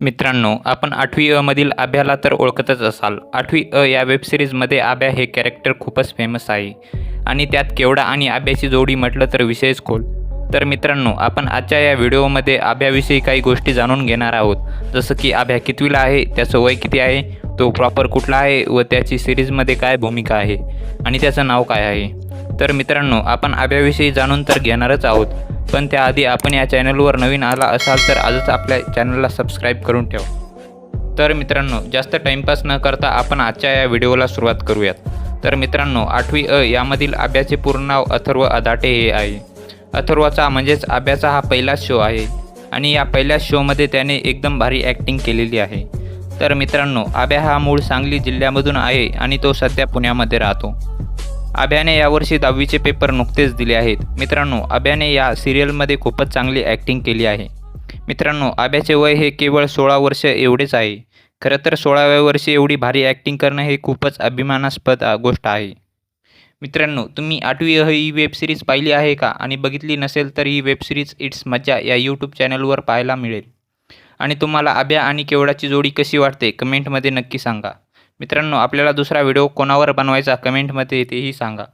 मित्रांनो आपण आठवी अ मधील आभ्याला तर ओळखतच असाल. आठवी अ या वेबसिरीजमध्ये आभ्या हे कॅरेक्टर खूपच फेमस आहे. आणि त्यात केवढा आणि आभ्याची जोडी म्हटलं तर विषयच खोल. तर मित्रांनो आपण आजच्या या व्हिडिओमध्ये आभ्याविषयी काही गोष्टी जाणून घेणार आहोत. जसं की आभ्या कितवीला आहे त्याचं वय किती आहे तो प्रॉपर कुठला आहे व त्याची सिरीजमध्ये काय भूमिका आहे आणि त्याचं नाव काय आहे? तर मित्रांनो आपण आब्याविषयी जाणून तर घेणारच आहोत. पण त्याआधी आपण या चॅनलवर नवीन आला असाल तर आजच आपल्या चॅनलला सबस्क्राईब करून ठेवा. तर मित्रांनो जास्त टाईमपास न करता आपण आजच्या या व्हिडिओला सुरुवात करूयात. तर मित्रांनो आठवी अ यामधील आभ्याचे पूर्ण नाव अथर्व अदाटे हे आहे. अथर्वाचा म्हणजेच आभ्याचा हा पहिलाच शो आहे. आणि या पहिल्याच शोमध्ये त्याने एकदम भारी ॲक्टिंग केलेली आहे. तर मित्रांनो आभ्या हा मूळ सांगली जिल्ह्यामधून आहे आणि तो सध्या पुण्यामध्ये राहतो. अभ्याने यावर्षी दहावीचे पेपर नुकतेच दिले आहेत. मित्रांनो अभ्याने या सिरियलमध्ये खूपच चांगली ॲक्टिंग केली आहे. मित्रांनो आभ्याचे वय हे केवळ सोळा वर्ष एवढेच आहे. खरं तर सोळाव्या वर्षी एवढी भारी ॲक्टिंग करणं हे खूपच अभिमानास्पद गोष्ट आहे. मित्रांनो तुम्ही आठवी अ ही वेबसिरीज पाहिली आहे का? आणि बघितली नसेल तर ही वेबसिरीज इट्स मज्जा या यूट्यूब चॅनलवर पाहायला मिळेल. आणि तुम्हाला आभ्या आणि केवडाची जोडी कशी वाटते? कमेंटमध्ये नक्की सांगा. मित्रांनो आपल्याला दुसरा व्हिडिओ कोणावर बनवायचा कमेंटमध्ये तेही सांगा.